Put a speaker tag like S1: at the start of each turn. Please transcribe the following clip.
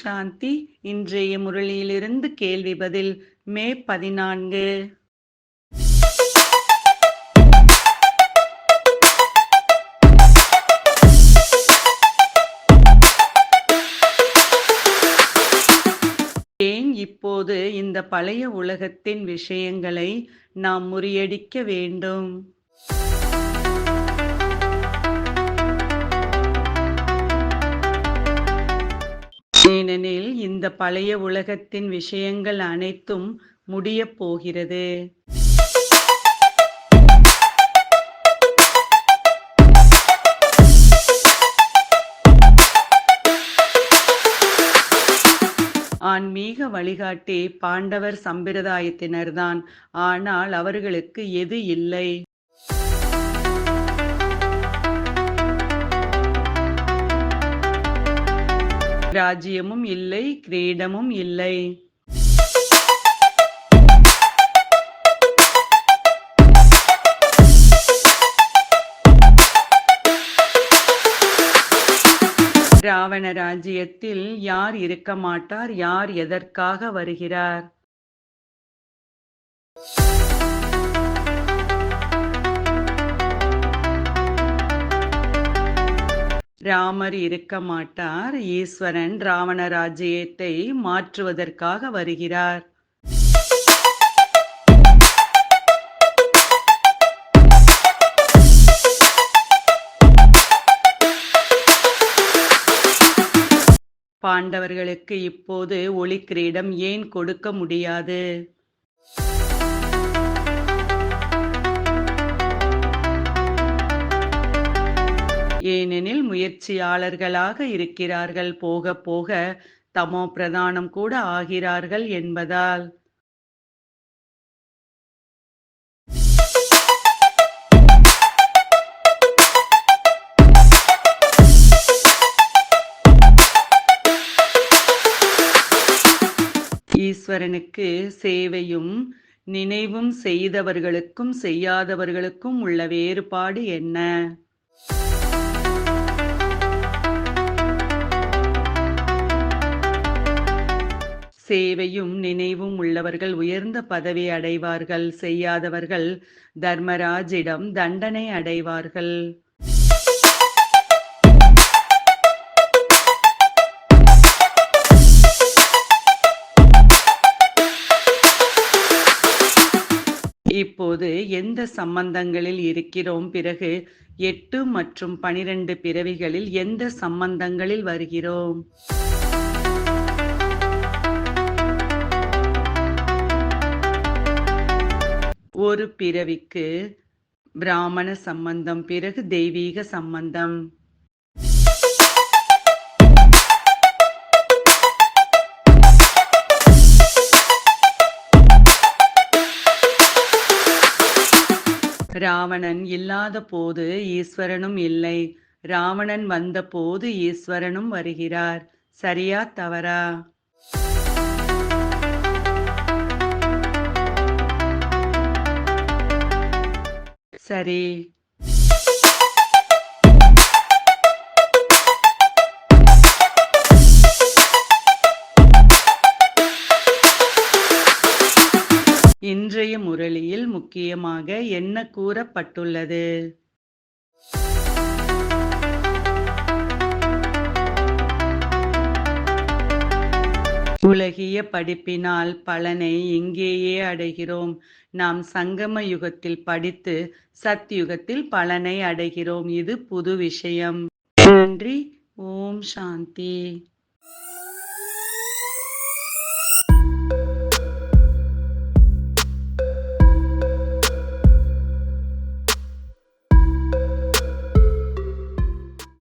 S1: சாந்தி இன்றைய முரளியிலிருந்து கேள்வி பதில் மே பதினான்கு. ஏன் இப்போது இந்த பழைய உலகத்தின் விஷயங்களை நாம் முறியடிக்க வேண்டும்? ஏனெனில் இந்த பழைய உலகத்தின் விஷயங்கள் அனைத்தும் முடியப் போகிறது. ஆன்மீக வழிகாட்டி பாண்டவர் சம்பிரதாயத்தினர்தான். ஆனால் அவர்களுக்கு எது இல்லை? ராஜ்யமும் இல்லை கிரீடமும் இல்லை. ராவண ராஜ்யத்தில் யார் இருக்க மாட்டார் யார் எதற்காக வருகிறார்? ராமர் இருக்க மாட்டார். ஈஸ்வரன் ராவண ராஜ்யத்தை மாற்றுவதற்காக வருகிறார். பாண்டவர்களுக்கு இப்போது ஒளி கிரீடம் ஏன் கொடுக்க முடியாது? ஏனெனில் முயற்சியாளர்களாக இருக்கிறார்கள். போக போக தமோ பிரதானம் கூட ஆகிறார்கள் என்பதால். ஈஸ்வரனுக்கு சேவையும் நினைவும் செய்தவர்களுக்கும் செய்யாதவர்களுக்கும் உள்ள வேறுபாடு என்ன? சேவையும் நினைவும் உள்ளவர்கள் உயர்ந்த பதவி அடைவார்கள். செய்யாதவர்கள் தர்மராஜிடம் தண்டனை அடைவார்கள். இப்போது எந்த சம்பந்தங்களில் இருக்கிறோம்? பிறகு எட்டு மற்றும் பனிரெண்டு பிறவிகளில் எந்த சம்பந்தங்களில் வருகிறோம்? ஒரு பிறவிக்கு பிராமண சம்பந்தம் பிறகு தெய்வீக சம்பந்தம். ராவணன் இல்லாத போது ஈஸ்வரனும் இல்லை. ராவணன் வந்த போது ஈஸ்வரனும் வருகிறார். சரியா தவறா? சரி. இன்றைய முரளியில் முக்கியமாக என்ன கூறப்பட்டுள்ளது? உலகிய படிப்பினால் பலனை இங்கேயே அடைகிறோம். நாம் சங்கம யுகத்தில் படித்து சத்யுகத்தில் பலனை அடைகிறோம். இது புது விஷயம். நன்றி. ஓம் சாந்தி.